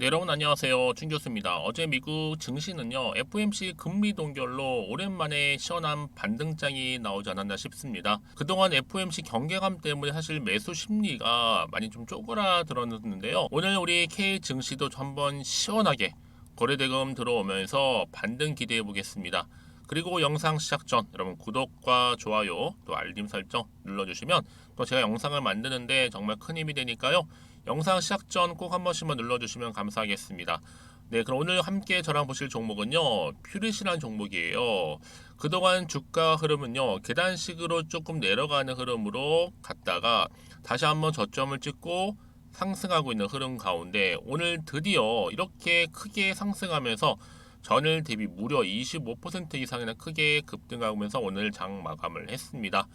네, 여러분 안녕하세요. 준 교수입니다. 어제 미국 증시는요, FOMC 금리 동결로 오랜만에 시원한 반등장이 나오지 않았나 싶습니다. 그동안 FOMC 경계감 때문에 사실 매수 심리가 많이 좀 쪼그라들었는데요. 오늘 우리 K 증시도 한번 시원하게 거래대금 들어오면서 반등 기대해 보겠습니다. 그리고 영상 시작 전 여러분 구독과 좋아요 또 알림 설정 눌러주시면 또 제가 영상을 만드는데 정말 큰 힘이 되니까요. 영상 시작 전 꼭 한 번씩만 눌러주시면 감사하겠습니다. 네, 그럼 오늘 함께 저랑 보실 종목은요, 퓨릿이라는 종목이에요. 그동안 주가 흐름은요, 계단식으로 조금 내려가는 흐름으로 갔다가 다시 한번 저점을 찍고 상승하고 있는 흐름 가운데 오늘 드디어 이렇게 크게 상승하면서 전일 대비 무려 25% 이상이나 크게 급등하면서 오늘 장 마감을 했습니다.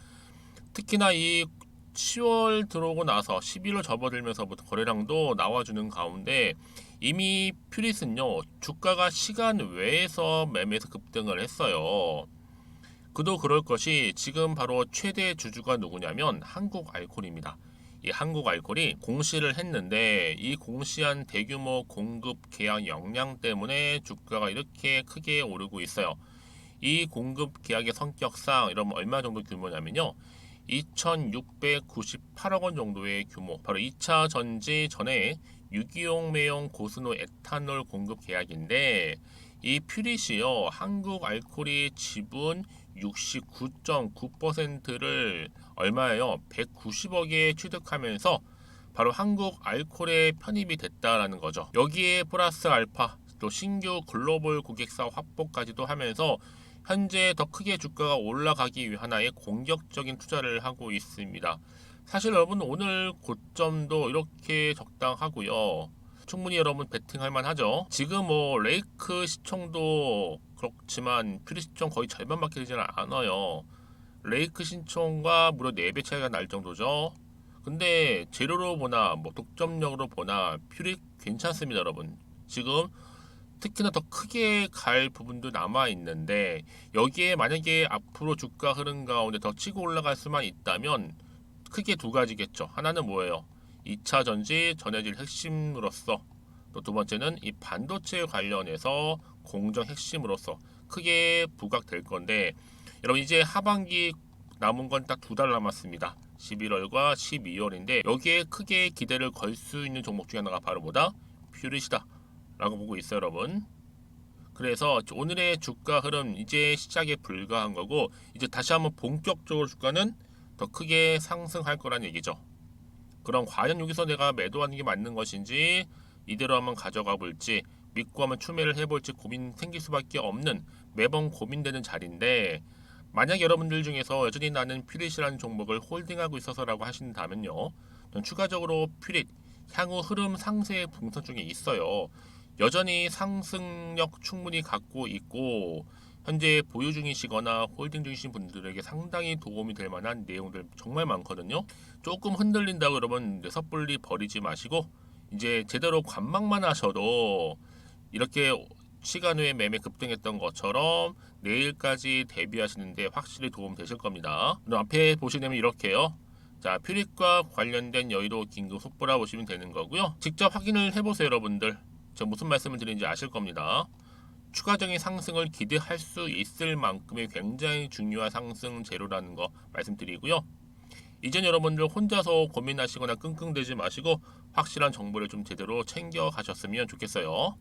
특히나 이 10월 들어오고 나서 11월 접어들면서부터 거래량도 나와주는 가운데 이미 퓨릿은요 주가가 시간 외에서 매매에서 급등을 했어요. 그도 그럴 것이 지금 바로 최대 주주가 누구냐면 한국 알콜입니다. 이 한국 알콜이 공시를 했는데 이 공시한 대규모 공급 계약 역량 때문에 주가가 이렇게 크게 오르고 있어요. 이 공급 계약의 성격상 여러분 얼마 정도 규모냐면요. 2,698억 원 정도의 규모. 바로 2차 전지 전에 유기용 매용 고순도 에탄올 공급 계약인데 이 퓨릿이요. 한국 알코올이 지분 69.9%를 얼마예요? 190억에 취득하면서 바로 한국 알콜에 편입이 됐다라는 거죠. 여기에 플러스 알파 또 신규 글로벌 고객사 확보까지도 하면서 현재 더 크게 주가가 올라가기 위한 하나의 공격적인 투자를 하고 있습니다. 사실 여러분 오늘 고점도 이렇게 적당하고요. 충분히 여러분 베팅할 만하죠. 지금 뭐 레이크 시총도 그렇지만 퓨리 시총 거의 절반밖에 되지는 않아요. 레이크 신총과 무려 4배 차이가 날 정도죠. 근데 재료로 보나 뭐 독점력으로 보나 퓨리 괜찮습니다, 여러분. 지금 특히나 더 크게 갈 부분도 남아 있는데 여기에 만약에 앞으로 주가 흐름 가운데 더 치고 올라갈 수만 있다면 크게 두 가지겠죠. 하나는 뭐예요? 2차 전지 전해질 핵심으로서 또 두 번째는 이 반도체 관련해서 공정 핵심으로서 크게 부각될 건데 여러분 이제 하반기 남은 건 딱 두 달 남았습니다. 11월과 12월인데 여기에 크게 기대를 걸 수 있는 종목 중에 하나가 바로 뭐다? 퓨릿이다. 라고 보고 있어요, 여러분. 그래서 오늘의 주가 흐름 이제 시작에 불과한 거고 이제 다시 한번 본격적으로 주가는 더 크게 상승할 거란 얘기죠. 그럼 과연 여기서 내가 매도하는 게 맞는 것인지 이대로 한번 가져가 볼지 믿고 한번 추매를 해볼지 고민 생길 수밖에 없는 매번 고민되는 자리인데 만약 여러분들 중에서 여전히 나는 퓨릿이라는 종목을 홀딩하고 있어서라고 하신다면요. 전 추가적으로 퓨릿 향후 흐름 상세의 분석 중에 있어요. 여전히 상승력 충분히 갖고 있고 현재 보유 중이시거나 홀딩 중이신 분들에게 상당히 도움이 될 만한 내용들 정말 많거든요. 조금 흔들린다고 여러분 섣불리 버리지 마시고 이제 제대로 관망만 하셔도 이렇게 시간 후에 매매 급등했던 것처럼 내일까지 대비하시는데 확실히 도움 되실 겁니다. 앞에 보시면 이렇게요. 자, 퓨릿과 관련된 여의도 긴급 속보라 보시면 되는 거고요. 직접 확인을 해보세요, 여러분들. 저 무슨 말씀을 드리는지 아실 겁니다. 추가적인 상승을 기대할 수 있을 만큼의 굉장히 중요한 상승 재료라는 거 말씀드리고요. 이전 여러분들 혼자서 고민하시거나 끙끙대지 마시고 확실한 정보를 좀 제대로 챙겨 가셨으면 좋겠어요.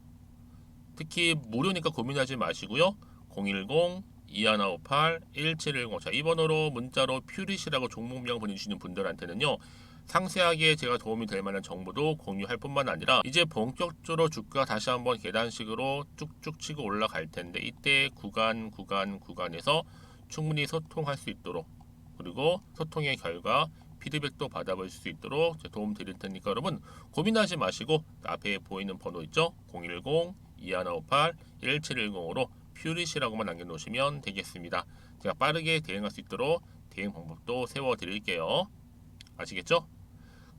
특히 무료니까 고민하지 마시고요. 010 2158 1710 자, 이 번호로 문자로 퓨릿이라고 종목명 보내주시는 분들한테는요. 상세하게 제가 도움이 될 만한 정보도 공유할 뿐만 아니라 이제 본격적으로 주가 다시 한번 계단식으로 쭉쭉 치고 올라갈 텐데 이때 구간 구간 구간에서 충분히 소통할 수 있도록 그리고 소통의 결과 피드백도 받아볼 수 있도록 도움 드릴 테니까 여러분 고민하지 마시고 앞에 보이는 번호 있죠? 010 2158 1710으로 퓨릿이라고만 남겨놓으시면 되겠습니다. 제가 빠르게 대응할 수 있도록 대응 방법도 세워드릴게요. 아시겠죠?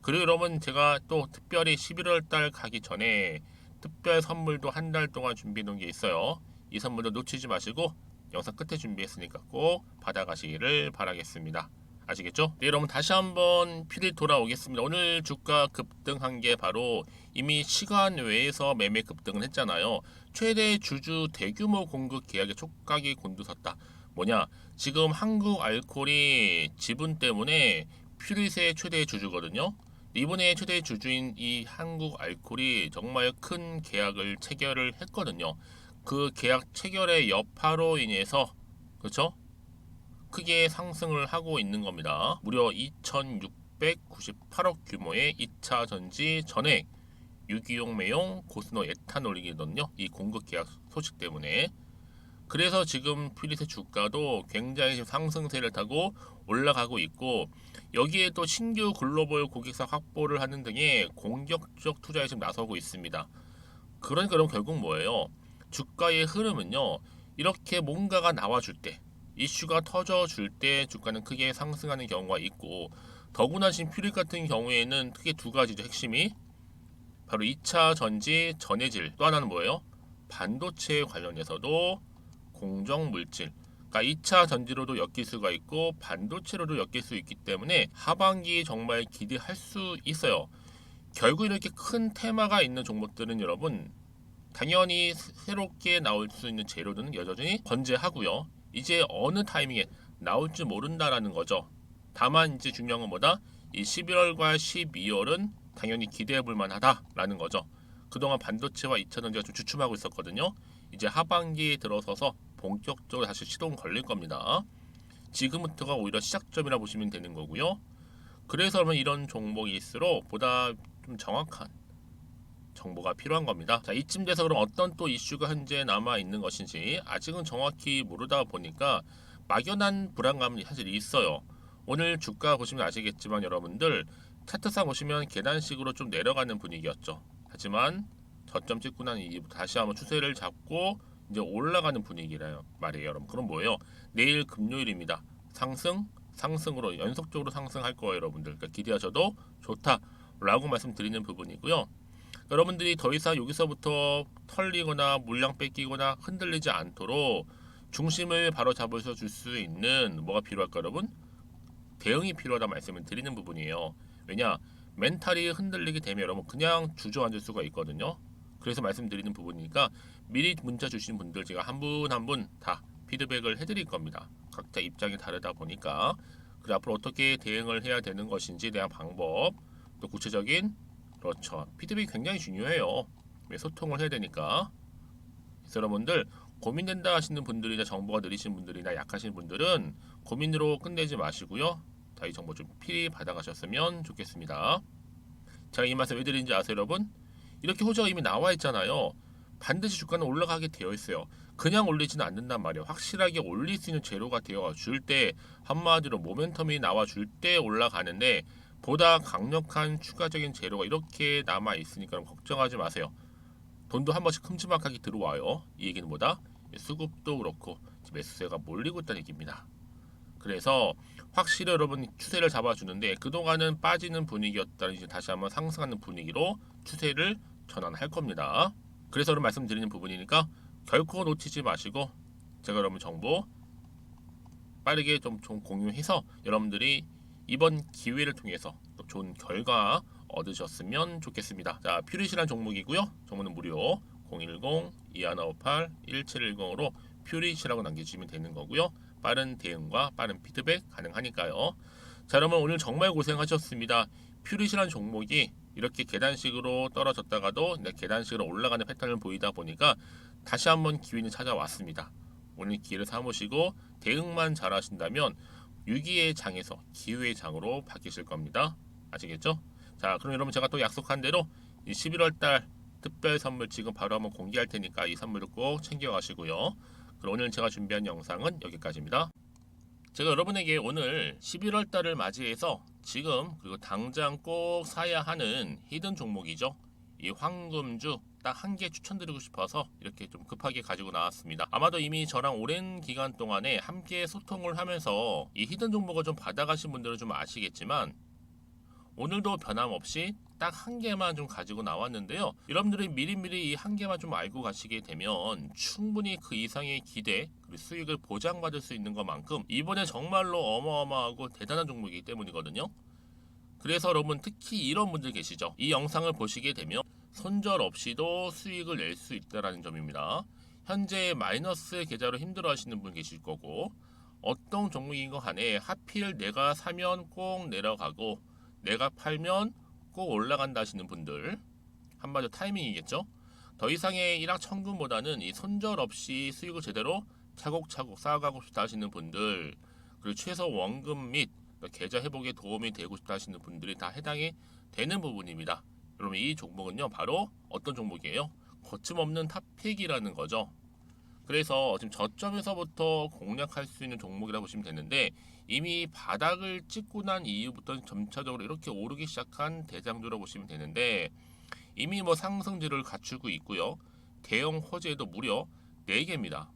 그리고 여러분 제가 또 특별히 11월 달 가기 전에 특별 선물도 한 달 동안 준비해 놓은 게 있어요. 이 선물도 놓치지 마시고 영상 끝에 준비했으니까 꼭 받아가시기를 바라겠습니다. 아시겠죠? 네, 여러분 다시 한번 필히 돌아오겠습니다. 오늘 주가 급등한 게 바로 이미 시간 외에서 매매 급등을 했잖아요. 최대 주주 대규모 공급 계약에 촉각이 곤두섰다. 뭐냐? 지금 한국 알콜이 지분 때문에 퓨릿의 최대 주주거든요. 이번에 최대 주주인 이 한국 알콜이 정말 큰 계약을 체결을 했거든요. 그 계약 체결의 여파로 인해서 그렇죠? 크게 상승을 하고 있는 겁니다. 무려 2,698억 규모의 2차 전지 전액 유기용 매용 고스노 에탄올이거든요. 이 공급 계약 소식 때문에. 그래서 지금 퓨릿의 주가도 굉장히 지금 상승세를 타고 올라가고 있고 여기에 또 신규 글로벌 고객사 확보를 하는 등의 공격적 투자에 지금 나서고 있습니다. 그러니까 그럼 결국 뭐예요? 주가의 흐름은요. 이렇게 뭔가가 나와줄 때 이슈가 터져줄 때 주가는 크게 상승하는 경우가 있고 더구나 지금 퓨릿 같은 경우에는 크게 두 가지죠 핵심이 바로 2차 전지 전해질 또 하나는 뭐예요? 반도체 관련해서도 공정 물질 그러니까 2차 전지로도 엮일 수가 있고 반도체로도 엮일 수 있기 때문에 하반기 정말 기대할 수 있어요. 결국 이렇게 큰 테마가 있는 종목들은 여러분 당연히 새롭게 나올 수 있는 재료들은 여전히 건재하고요. 이제 어느 타이밍에 나올지 모른다라는 거죠. 다만 이제 중요한 건 뭐다? 이 11월과 12월은 당연히 기대해 볼 만하다라는 거죠. 그동안 반도체와 2차 전지가 좀 주춤하고 있었거든요. 이제 하반기에 들어서서 본격적으로 다시 시동 걸릴 겁니다. 지금부터가 오히려 시작점이라 보시면 되는 거고요. 그래서 이런 종목일수록 보다 좀 정확한 정보가 필요한 겁니다. 자, 이쯤 돼서 그럼 어떤 또 이슈가 현재 남아 있는 것인지 아직은 정확히 모르다 보니까 막연한 불안감이 사실 있어요. 오늘 주가 보시면 아시겠지만 여러분들 차트상 보시면 계단식으로 좀 내려가는 분위기였죠. 하지만 저점 찍고 난 이후부터 다시 한번 추세를 잡고 이제 올라가는 분위기래요 말이에요 여러분 그럼 뭐예요 내일 금요일입니다 상승 상승으로 연속적으로 상승할 거예요 여러분들 그러니까 기대하셔도 좋다라고 말씀드리는 부분이고요 여러분들이 더 이상 여기서부터 털리거나 물량 뺏기거나 흔들리지 않도록 중심을 바로 잡으셔 줄 수 있는 뭐가 필요할까 여러분? 대응이 필요하다 말씀을 드리는 부분이에요. 왜냐? 멘탈이 흔들리게 되면 여러분 그냥 주저앉을 수가 있거든요. 그래서 말씀드리는 부분이니까 미리 문자 주신 분들 제가 한 분 한 분 다 피드백을 해드릴 겁니다. 각자 입장이 다르다 보니까 그래 앞으로 어떻게 대응을 해야 되는 것인지 대한 방법 또 구체적인 그렇죠. 피드백이 굉장히 중요해요. 왜 소통을 해야 되니까. 그래서 여러분들 고민된다 하시는 분들이나 정보가 느리신 분들이나 약하신 분들은 고민으로 끝내지 마시고요. 자, 이 정보 좀 필히 받아가셨으면 좋겠습니다. 제가 이 말씀 왜 드리는지 아세요, 여러분? 이렇게 호재가 이미 나와 있잖아요. 반드시 주가는 올라가게 되어 있어요. 그냥 올리지는 않는단 말이에요. 확실하게 올릴 수 있는 재료가 되어 줄 때 한마디로 모멘텀이 나와 줄 때 올라가는데 보다 강력한 추가적인 재료가 이렇게 남아 있으니까 걱정하지 마세요. 돈도 한 번씩 큼지막하게 들어와요. 이 얘기는 뭐다? 수급도 그렇고 매수세가 몰리고 있다는 얘기입니다. 그래서 확실히 여러분 추세를 잡아주는데 그동안은 빠지는 분위기였다는 이제 다시 한번 상승하는 분위기로 추세를 전환할 겁니다. 그래서 여러분 말씀드리는 부분이니까 결코 놓치지 마시고 제가 여러분 정보 빠르게 좀, 좀 공유해서 여러분들이 이번 기회를 통해서 또 좋은 결과 얻으셨으면 좋겠습니다. 자, 퓨릿이란 종목이고요. 정보는 무료 010-2158-1710으로 퓨릿이라고 남겨주시면 되는 거고요. 빠른 대응과 빠른 피드백 가능하니까요. 자, 여러분 오늘 정말 고생하셨습니다. 퓨릿이란 종목이 이렇게 계단식으로 떨어졌다가도 계단식으로 올라가는 패턴을 보이다 보니까 다시 한번 기회는 찾아왔습니다. 오늘 기회를 삼으시고 대응만 잘하신다면 위기의 장에서 기회의 장으로 바뀌실 겁니다. 아시겠죠? 자, 그럼 여러분 제가 또 약속한 대로 11월 달 특별 선물 지금 바로 한번 공개할 테니까 이 선물을 꼭 챙겨 가시고요. 그럼 오늘 제가 준비한 영상은 여기까지입니다. 제가 여러분에게 오늘 11월 달을 맞이해서 지금 그리고 당장 꼭 사야 하는 히든 종목이죠. 이 황금주 딱 한 개 추천드리고 싶어서 이렇게 좀 급하게 가지고 나왔습니다. 아마도 이미 저랑 오랜 기간 동안에 함께 소통을 하면서 이 히든 정보가 좀 받아가신 분들은 좀 아시겠지만 오늘도 변함없이 딱 한 개만 좀 가지고 나왔는데요. 여러분들이 미리미리 이 한 개만 좀 알고 가시게 되면 충분히 그 이상의 기대 그리고 수익을 보장받을 수 있는 것만큼 이번에 정말로 어마어마하고 대단한 종목이기 때문이거든요. 그래서 여러분 특히 이런 분들 계시죠. 이 영상을 보시게 되면 손절 없이도 수익을 낼 수 있다라는 점입니다. 현재 마이너스 계좌로 힘들어 하시는 분 계실 거고 어떤 종목인 거 간에 하필 내가 사면 꼭 내려가고 내가 팔면 꼭 올라간다 하시는 분들 한마디로 타이밍이겠죠. 더 이상의 일확천금보다는 이 손절 없이 수익을 제대로 차곡차곡 쌓아가고 싶다 하시는 분들 그리고 최소 원금 및 계좌 회복에 도움이 되고 싶다 하시는 분들이 다 해당이 되는 부분입니다. 여러분 이 종목은요 바로 어떤 종목이에요? 거침없는 탑픽이라는 거죠. 그래서 지금 저점에서부터 공략할 수 있는 종목이라고 보시면 되는데 이미 바닥을 찍고 난 이후부터 점차적으로 이렇게 오르기 시작한 대장주라고 보시면 되는데 이미 뭐 상승지를 갖추고 있고요. 대형 호재도 무려 4개입니다.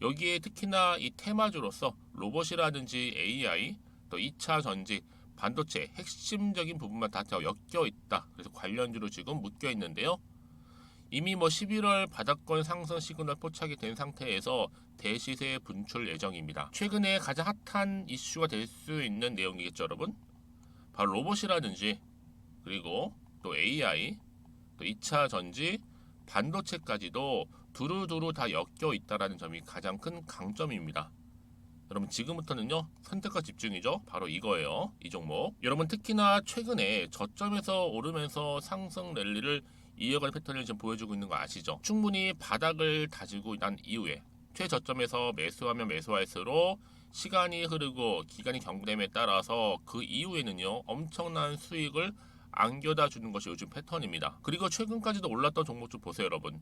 여기에 특히나 이 테마주로서 로봇이라든지 AI, 또 2차 전지, 반도체 핵심적인 부분만 다 엮여 있다. 그래서 관련주로 지금 묶여 있는데요. 이미 뭐 11월 바닥권 상승 시그널 포착이 된 상태에서 대시세 분출 예정입니다. 최근에 가장 핫한 이슈가 될 수 있는 내용이겠죠, 여러분? 바로 로봇이라든지 그리고 또 AI, 또 2차 전지, 반도체까지도 두루두루 다 엮여 있다라는 점이 가장 큰 강점입니다. 여러분 지금부터는요 선택과 집중이죠 바로 이거예요 이 종목 여러분 특히나 최근에 저점에서 오르면서 상승 랠리를 이어가는 패턴을 지금 보여주고 있는 거 아시죠? 충분히 바닥을 다지고 난 이후에 최저점에서 매수하면 매수할수록 시간이 흐르고 기간이 경부됨에 따라서 그 이후에는요 엄청난 수익을 안겨다 주는 것이 요즘 패턴입니다. 그리고 최근까지도 올랐던 종목 좀 보세요 여러분.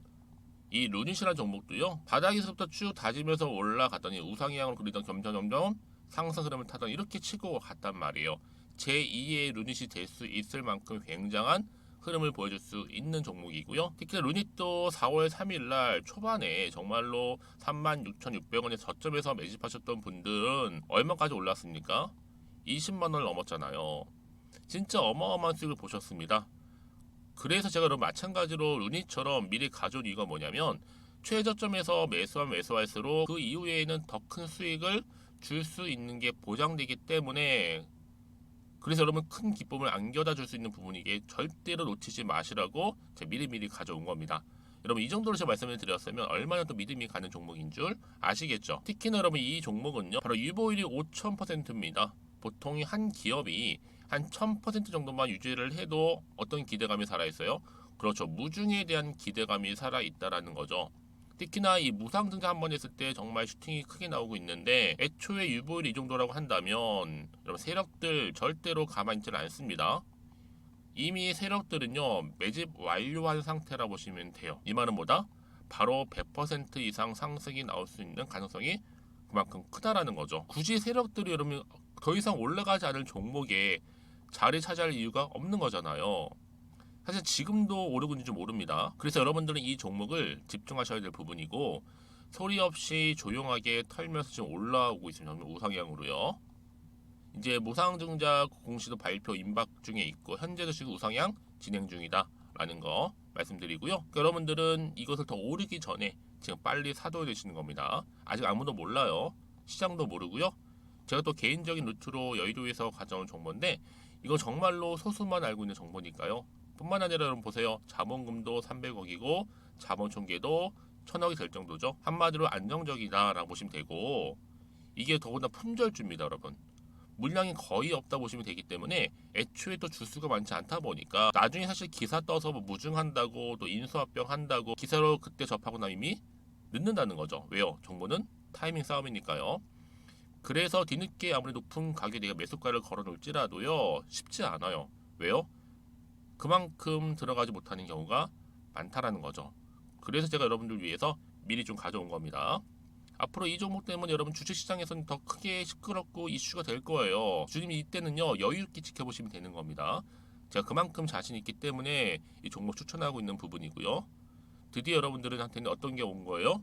이 루닛이라는 종목도요 바닥에서부터 쭉 다지면서 올라갔더니 우상향으로 그리던 점점 점점 상승 흐름을 타던 이렇게 치고 갔단 말이에요. 제2의 루닛이 될 수 있을 만큼 굉장한 흐름을 보여줄 수 있는 종목이고요. 특히 루닛도 4월 3일날 초반에 정말로 36,600원의 저점에서 매집하셨던 분들은 얼마까지 올랐습니까? 20만원을 넘었잖아요. 진짜 어마어마한 수익을 보셨습니다. 그래서 제가 여러분 마찬가지로 루닛처럼 미리 가져온 이유가 뭐냐면 최저점에서 매수하면 매수할수록 그 이후에는 더 큰 수익을 줄 수 있는 게 보장되기 때문에 그래서 여러분 큰 기쁨을 안겨다 줄 수 있는 부분이기에 절대로 놓치지 마시라고 제가 미리미리 가져온 겁니다. 여러분 이 정도로 제가 말씀을 드렸으면 얼마나 또 믿음이 가는 종목인 줄 아시겠죠? 특히나 여러분 이 종목은요 바로 유보율이 5,000%입니다. 보통 한 기업이 한 1000% 정도만 유지를 해도 어떤 기대감이 살아있어요? 그렇죠. 무중에 대한 기대감이 살아있다라는 거죠. 특히나 이 무상증자 한번 했을 때 정말 슈팅이 크게 나오고 있는데 애초에 유보율이 이 정도라고 한다면 여러분 세력들 절대로 가만히 있지는 않습니다. 이미 세력들은요 매집 완료한 상태라 보시면 돼요. 이 말은 뭐다? 바로 100% 이상 상승이 나올 수 있는 가능성이 그만큼 크다라는 거죠. 굳이 세력들이 여러분 더 이상 올라가지 않을 종목에 자리 차지할 이유가 없는 거잖아요. 사실 지금도 오르고 있는지 모릅니다. 그래서 여러분들은 이 종목을 집중하셔야 될 부분이고 소리 없이 조용하게 털면서 지금 올라오고 있습니다. 우상향으로요. 이제 무상증자 공시도 발표 임박 중에 있고 현재도 지금 우상향 진행 중이다라는 거 말씀드리고요. 그러니까 여러분들은 이것을 더 오르기 전에 지금 빨리 사둬야 되시는 겁니다. 아직 아무도 몰라요. 시장도 모르고요. 제가 또 개인적인 루트로 여의도에서 가져온 정보인데 이거 정말로 소수만 알고 있는 정보니까요. 뿐만 아니라 여러분 보세요. 자본금도 300억이고 자본 총계도 1000억이 될 정도죠. 한마디로 안정적이다라고 보시면 되고 이게 더구나 품절주입니다, 여러분. 물량이 거의 없다 보시면 되기 때문에 애초에 또 주수가 많지 않다 보니까 나중에 사실 기사 떠서 뭐 무증한다고 또 인수합병 한다고 기사로 그때 접하고 나면 이미 늦는다는 거죠. 왜요? 정보는 타이밍 싸움이니까요. 그래서 뒤늦게 아무리 높은 가격에 내가 매수가를 걸어 놓을지라도요 쉽지 않아요. 왜요? 그만큼 들어가지 못하는 경우가 많다라는 거죠. 그래서 제가 여러분들 위해서 미리 좀 가져온 겁니다. 앞으로 이 종목 때문에 여러분 주식시장에서는 더 크게 시끄럽고 이슈가 될 거예요. 주님 이때는요 여유 있게 지켜보시면 되는 겁니다. 제가 그만큼 자신 있기 때문에 이 종목 추천하고 있는 부분이고요. 드디어 여러분들한테는 어떤 게 온 거예요?